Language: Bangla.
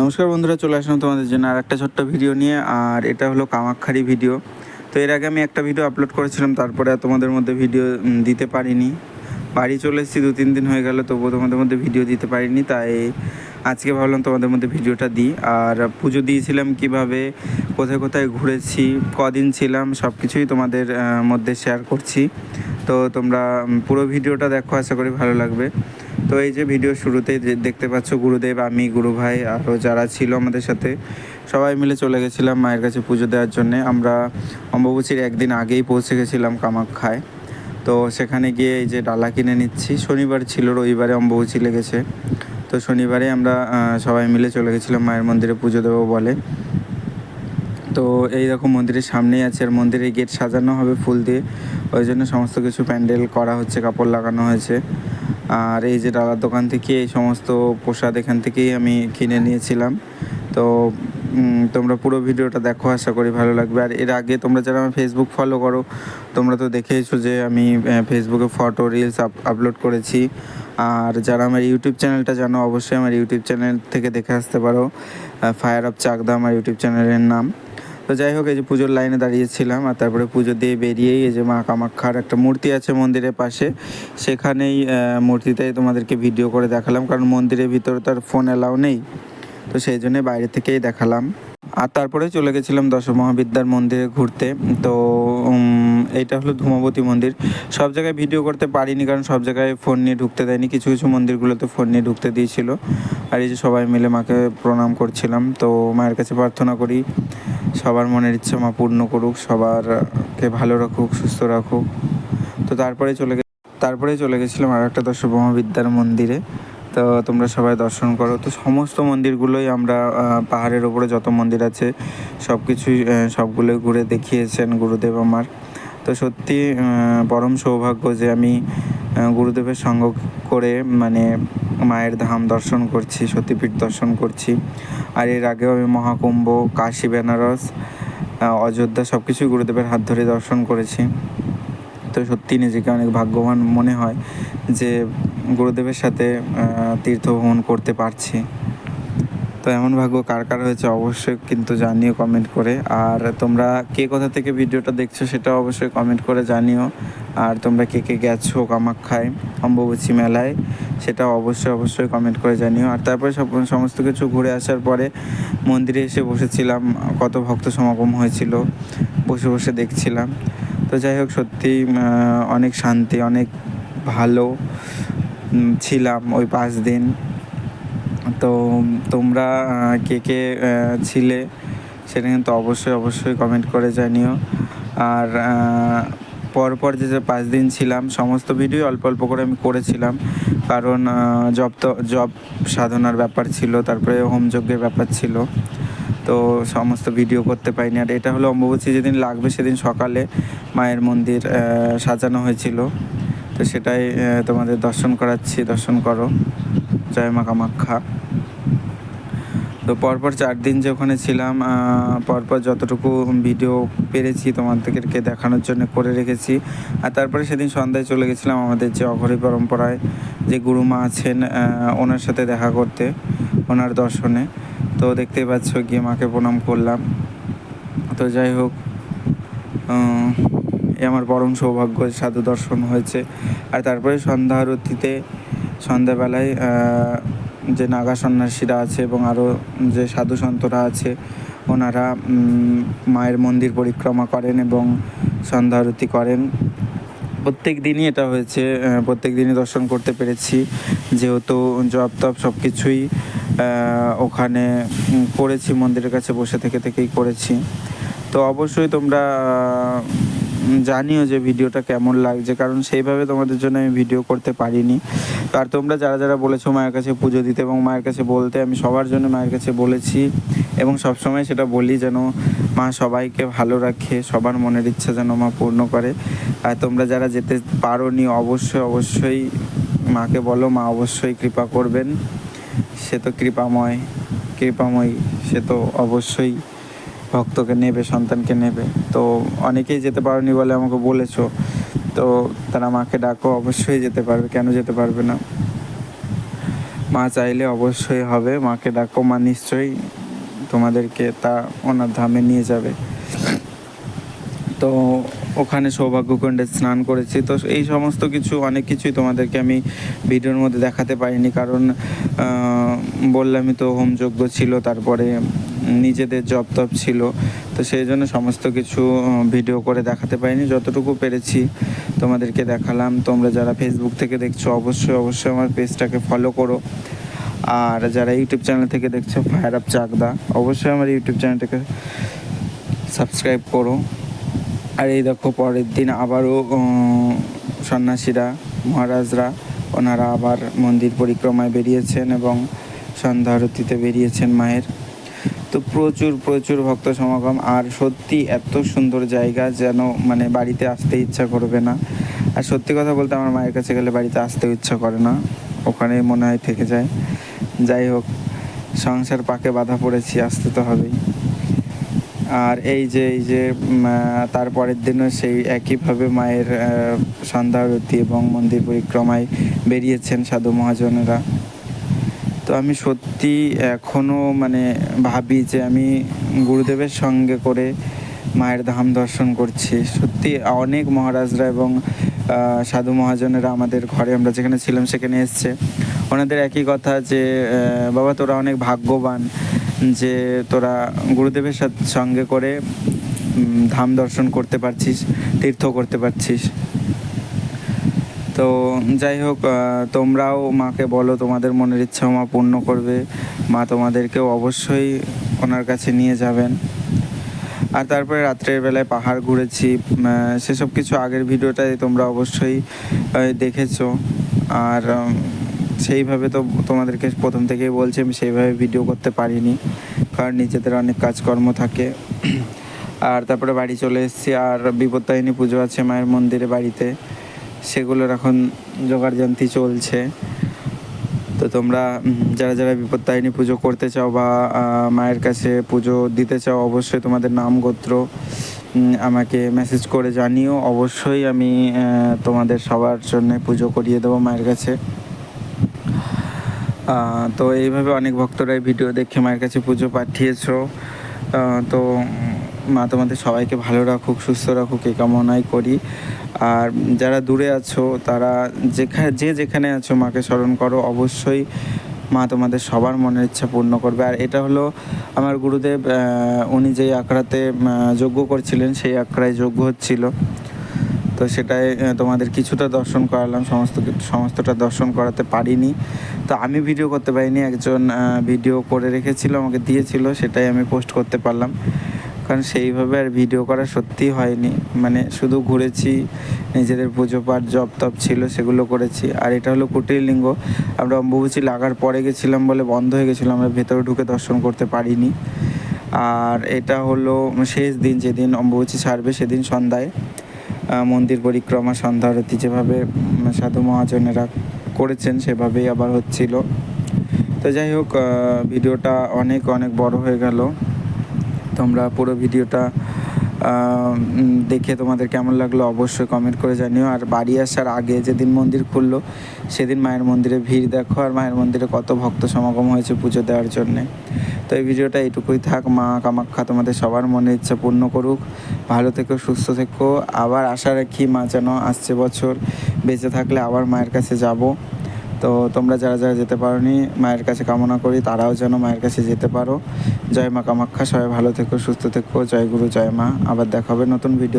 নমস্কার বন্ধুরা, চলে আসলাম তোমাদের জন্য আর একটা ছোট্ট ভিডিও নিয়ে, আর এটা হলো কামাক্ষারি ভিডিও। তো এর আগে আমি একটা ভিডিও আপলোড করেছিলাম, তারপরে তোমাদের মধ্যে ভিডিও দিতে পারিনি। বাড়ি চলে এসেছি দু তিন দিন হয়ে গেল, তবুও তোমাদের মধ্যে ভিডিও দিতে পারিনি, তাই আজকে ভাবলাম তোমাদের মধ্যে ভিডিওটা দিই। আর পুজো দিয়েছিলাম কীভাবে, কোথায় কোথায় ঘুরেছি, কদিন ছিলাম সব কিছুই তোমাদের মধ্যে শেয়ার করছি। তো তোমরা পুরো ভিডিওটা দেখো, আশা করি ভালো লাগবে। তো এই যে ভিডিও শুরুতেই দেখতে পাচ্ছ গুরুদেব, আমি, গুরু ভাই আরও যারা ছিল আমাদের সাথে, সবাই মিলে চলে গেছিলাম মায়ের কাছে পুজো দেওয়ার জন্যে। আমরা অম্বুবচির একদিন আগেই পৌঁছে গেছিলাম কামাখ্যায়। তো সেখানে গিয়ে এই যে ডালা কিনে নিচ্ছি। শনিবার ছিল, রবিবারে অম্বুবচি লেগেছে। তো শনিবারে আমরা সবাই মিলে চলে গেছিলাম মায়ের মন্দিরে পুজো দেবো বলে। তো এই রকম মন্দিরের সামনেই আছে, আর মন্দিরের গেট সাজানো হবে ফুল দিয়ে। ওই জন্য সমস্ত কিছু প্যান্ডেল করা হচ্ছে, কাপড় লাগানো হয়েছে। আর এই যে ডালার দোকান থেকে এই সমস্ত প্রসাদ এখান থেকেই আমি কিনে নিয়েছিলাম। তো তোমরা পুরো ভিডিওটা দেখো, আশা করি ভালো লাগবে। আর এর আগে তোমরা যারা আমার ফেসবুক ফলো করো, তোমরা তো দেখেইছো যে আমি ফেসবুকে ফটো রিলস আপলোড করেছি। আর যারা আমার ইউটিউব চ্যানেলটা জানো, অবশ্যই আমার ইউটিউব চ্যানেল থেকে দেখে আসতে পারো। ফায়ার অফ চাকদা আমার ইউটিউব চ্যানেলের নাম। তো যাই হোক, এই যে পুজোর লাইনে দাঁড়িয়েছিলাম আর তারপরে পুজো দিয়ে বেরিয়েই এই যে মা কামাক্ষার একটা মূর্তি আছে মন্দিরের পাশে। সেখানেই মূর্তিটাই তোমাদেরকে ভিডিও করে দেখালাম, কারণ মন্দিরের ভিতরে তো আর ফোন অ্যালাউ নেই। তো সেই জন্য বাইরে থেকেই দেখালাম। আর তারপরে চলে গেছিলাম দশ মহাবিদ্যার মন্দিরে ঘুরতে। তো এইটা হলো ধূমাবতী মন্দির। সব জায়গায় ভিডিও করতে পারিনি, কারণ সব জায়গায় ফোন নিয়ে ঢুকতে দেয়নি। কিছু কিছু মন্দিরগুলোতে ফোন নিয়ে ঢুকতে দিয়েছিল। আর এই যে সবাই মিলে মাকে প্রণাম করছিলাম। তো মায়ের কাছে প্রার্থনা করি সবার মনের ইচ্ছা মা পূর্ণ করুক, সবারকে ভালো রাখুক, সুস্থ রাখুক। তো তারপরে চলে গে তারপরে চলে গেছিলাম আর একটা দশ মহাবিদ্যার মন্দিরে। তো তোমরা সবাই দর্শন করো। তো সমস্ত মন্দিরগুলোই আমরা পাহাড়ের ওপরে যত মন্দির আছে সব কিছুই সবগুলোই ঘুরে দেখিয়েছেন গুরুদেব আমার। তো সত্যি পরম সৌভাগ্য যে আমি গুরুদেবের সঙ্গ করে মানে মায়ের ধাম দর্শন করছি, সতীপীঠ দর্শন করছি। আর এর আগেও আমি মহাকুম্ভ, কাশী, বেনারস অযোধ্যা সব কিছুই গুরুদেবের হাত ধরে দর্শন করেছি। তো সত্যি নিজেকে অনেক ভাগ্যবান মনে হয় যে গুরুদেবের সাথে তীর্থ ভ্রমণ করতে পারছি। তো এমন ভাগ্য কার কার হয়েছে অবশ্যই কিন্তু জানিও কমেন্ট করে। আর তোমরা কে কোথা থেকে ভিডিওটা দেখছ সেটা অবশ্যই কমেন্ট করে জানিও। আর তোমরা কে কে গেছো কামাখ্যায়, অম্বুবাচী মেলায় সেটা অবশ্যই অবশ্যই কমেন্ট করে জানিও। আর তারপরে সব, সমস্ত কিছু ঘুরে আসার পরে মন্দিরে এসে বসেছিলাম, কত ভক্ত সমাগম হয়েছিল, বসে বসে দেখছিলাম। তো যাই হোক সত্যি অনেক শান্তি, অনেক ভালো ছিলাম ওই পাঁচ দিন। তো তোমরা কে কে ছিলে সেটা কিন্তু অবশ্যই অবশ্যই কমেন্ট করে জানিও। আর পরপর যে যে পাঁচ দিন ছিলাম, সমস্ত ভিডিও অল্প অল্প করে আমি করেছিলাম। কারণ জব তো জব সাধনার ব্যাপার ছিল, তারপরে হোমযজ্ঞের ব্যাপার ছিল। তো সমস্ত ভিডিও করতে পারিনি। আর এটা হলো অম্বুবাচী যেদিন লাগবে, সেদিন সকালে মায়ের মন্দির সাজানো হয়েছিল। তো সেটাই তোমাদের দর্শন করাচ্ছি, দর্শন করো। জয় মা তো পরপর চার দিন যে ওখানে ছিলাম পরপর যতটুকু ভিডিও পেরেছি তোমাদেরকে দেখানোর জন্য করে রেখেছি। আর তারপরে সেদিন সন্ধ্যায় চলে গেছিলাম আমাদের যে অঘরী পরম্পরায় যে গুরুমা আছেন ওনার সাথে দেখা করতে, ওনার দর্শনে। তো দেখতেই পাচ্ছ, গিয়ে মাকে প্রণাম করলাম। তো যাই হোক এ আমার পরম সৌভাগ্য, সাধু দর্শন হয়েছে। আর তারপরে সন্ধ্যা আরতিতে সন্ধ্যাবেলায় যে নাগা সন্ন্যাসীরা আছে এবং আরও যে সাধু সন্তরা আছে, ওনারা মায়ের মন্দির পরিক্রমা করেন এবং সন্ধ্যা আরতি করেন। প্রত্যেক দিনই এটা হয়েছে প্রত্যেক দিনই দর্শন করতে পেরেছি। যেহেতু জব টপ সব কিছুই ওখানে করেছি, মন্দিরের কাছে বসে থেকে থেকেই করেছি। তো অবশ্যই তোমরা জানিও যে ভিডিওটা কেমন লাগছে, কারণ সেইভাবে তোমাদের জন্য আমি ভিডিও করতে পারিনি। আর তোমরা যারা যারা বলেছ মায়ের কাছে পুজো দিতে এবং মায়ের কাছে বলতে, আমি সবার জন্য মায়ের কাছে বলেছি এবং সবসময় সেটা বলি যেন মা সবাইকে ভালো রাখে, সবার মনের ইচ্ছা যেন মা পূর্ণ করে। আর তোমরা যারা যেতে পারো নি অবশ্যই অবশ্যই মাকে বলো, মা অবশ্যই কৃপা করবেন। সে তো কৃপাময়, কৃপাময়ী, সে তো অবশ্যই ভক্তকে নেবে, সন্তানকে নেবে। তো অনেকেই যেতে পারোনি বলে আমাকে বলেছ। তো তারা মাকে ডাকো, অবশ্যই যেতে পারবে। কেন যেতে পারবে না? মা চাইলে অবশ্যই হবে। মাকে ডাকো, মা নিশ্চয়ই তোমাদেরকে তা ওনার ধামে নিয়ে যাবে। তো ওখানে সৌভাগ্যকুণ্ডে স্নান করেছি। তো এই সমস্ত কিছু, অনেক কিছুই তোমাদেরকে আমি ভিডিওর মধ্যে দেখাতে পারিনি। কারণ বললামই তো হোমযজ্ঞ ছিল, তারপরে নিজেদের জব টপ ছিল। তো সেই জন্য সমস্ত কিছু ভিডিও করে দেখাতে পারিনি। যতটুকু পেরেছি তোমাদেরকে দেখালাম। তোমরা যারা ফেসবুক থেকে দেখছ, অবশ্যই অবশ্যই আমার পেজটাকে ফলো করো। আর যারা ইউটিউব চ্যানেল থেকে দেখছ ফায়ার আপ চাকদা অবশ্যই আমার ইউটিউব চ্যানেলটাকে সাবস্ক্রাইব করো। আর এই দেখো পরের দিন আবারও সন্ন্যাসীরা, মহারাজরা, ওনারা আবার মন্দির পরিক্রমায় বেরিয়েছেন এবং সন্ধ্যা আরতিতে বেরিয়েছেন মায়ের। তো প্রচুর প্রচুর ভক্ত সমাগম। আর সত্যি এত সুন্দর জায়গা যেন মানে বাড়িতে আসতে ইচ্ছা করবে না। আর সত্যি কথা বলতে আমার মায়ের কাছে গেলে বাড়িতে আসতে ইচ্ছা করে না। ওখানে মনে হয় থেকে যায়। যাই হোক, সংসার পাকে বাধা পড়েছি, আসতে তো হবেই। আর এই যে এই যে উম, আহ, তার পরের দিনও সেই একইভাবে মায়ের আহ, সন্ধ্যা আরতি এবং মন্দির পরিক্রমায় বেরিয়েছেন সাধু মহাজনেরা। তো আমি সত্যি এখনও মানে ভাবি যে আমি গুরুদেবের সঙ্গে করে মায়ের ধাম দর্শন করছি। সত্যি অনেক মহারাজরা এবং সাধু মহাজনেরা আমাদের ঘরে আমরা যেখানে ছিলাম সেখানে এসছে। ওনাদের একই কথা যে বাবা তোরা অনেক ভাগ্যবান। যে তোরা গুরুদেবের সঙ্গে করে ধাম দর্শন করতে পারছিস তীর্থ করতে পারছিস। তো যাই হোক তোমরাও মাকে বলো, তোমাদের মনের ইচ্ছা মা পূর্ণ করবে। মা তোমাদেরকেও অবশ্যই ওনার কাছে নিয়ে যাবেন। আর তারপরে রাত্রের বেলায় পাহাড় ঘুরেছি সেসব কিছু আগের ভিডিওটাই তোমরা অবশ্যই দেখেছ। আর সেইভাবে তো তোমাদেরকে প্রথম থেকেই বলছি, আমি সেইভাবে ভিডিও করতে পারিনি, কারণ নিজেদের অনেক কাজকর্ম থাকে। আর তারপরে বাড়ি চলে এসেছি, আর বিপত্তায়নী পুজো আছে মায়ের মন্দিরে বাড়িতে, সেগুলোর এখন জোগাড়যন্ত্রী চলছে। তো তোমরা যারা যারা বিপত্তায়নী পুজো করতে চাও বা মায়ের কাছে পুজো দিতে চাও, অবশ্যই তোমাদের নাম গোত্র আমাকে মেসেজ করে জানিও। অবশ্যই আমি তোমাদের সবার জন্য পুজো করিয়ে দেবো মায়ের কাছে। তো এইভাবে অনেক ভক্তরাই ভিডিও দেখে মায়ের কাছে পুজো পাঠিয়েছো। তো মা তোমাদের সবাইকে ভালো রাখুক সুস্থ রাখুক এই কামনাই করি। আর যারা দূরে আছো তারা যেখানে যে যেখানে আছো মাকে স্মরণ করো অবশ্যই মা তোমাদের সবার মনের ইচ্ছা পূর্ণ করবে। আর এটা হলো আমার গুরুদেব উনি যেই আখড়াতে আহ, যজ্ঞ করছিলেন সেই আখড়ায় যজ্ঞ হচ্ছিল। তো সেটাই তোমাদের কিছুটা দর্শন করালাম সমস্ত সমস্তটা দর্শন করাতে পারিনি। তো আমি ভিডিও করতে পারিনি, একজন ভিডিও করে রেখেছিল, আমাকে দিয়েছিল, সেটাই আমি পোস্ট করতে পারলাম। কারণ সেইভাবে আর ভিডিও করা সত্যিই হয়নি। মানে শুধু ঘুরেছি, নিজেদের পুজো পাঠ জপ তপ ছিল, সেগুলো করেছি। আর এটা হলো কুটির লিঙ্গ। আমরা অম্বুবচী লাগার পরে গেছিলাম বলে বন্ধ হয়ে গেছিল, আমরা ভেতরে ঢুকে দর্শন করতে পারিনি। আর এটা হলো শেষ দিন, যেদিন অম্বুবচী ছাড়বে, সেদিন সন্ধ্যায় মন্দির পরিক্রমা, সন্ধ্যা আরতি যেভাবে সাধু মহাজনেরা করেছেন, সেভাবেই আবার হচ্ছিল। তো যাই হোক ভিডিওটা অনেক অনেক বড় হয়ে গেল। তোমরা পুরো ভিডিওটা দেখে তোমাদের কেমন লাগল অবশ্যই কমেন্ট করে জানিও। আর বাড়ি আসার আগে যেদিন মন্দির খুললো, সেদিন মায়ের মন্দিরে ভিড় দেখো আর মায়ের মন্দিরে কত ভক্ত সমাগম হয়েছে পুজো দেওয়ার জন্যে। তো এই ভিডিওটা এইটুকুই থাক। মা কামাখ্যা তোমাদের সবার মনে ইচ্ছা পূর্ণ করুক। ভালো থেকো, সুস্থ থেকো। আবার আশা রাখি মা যেন আসছে বছর। বেঁচে থাকলে আবার মায়ের কাছে যাব। তো তোমরা যারা যারা যেতে পারোনি, মায়ের কাছে কামনা করি, তারাও যেন মায়ের কাছে যেতে পারো। জয় মা কামাক্ষা সবাই ভালো থেকো, সুস্থ থেকো, জয় গুরু, জয় মা। আবার দেখাবে নতুন ভিডিও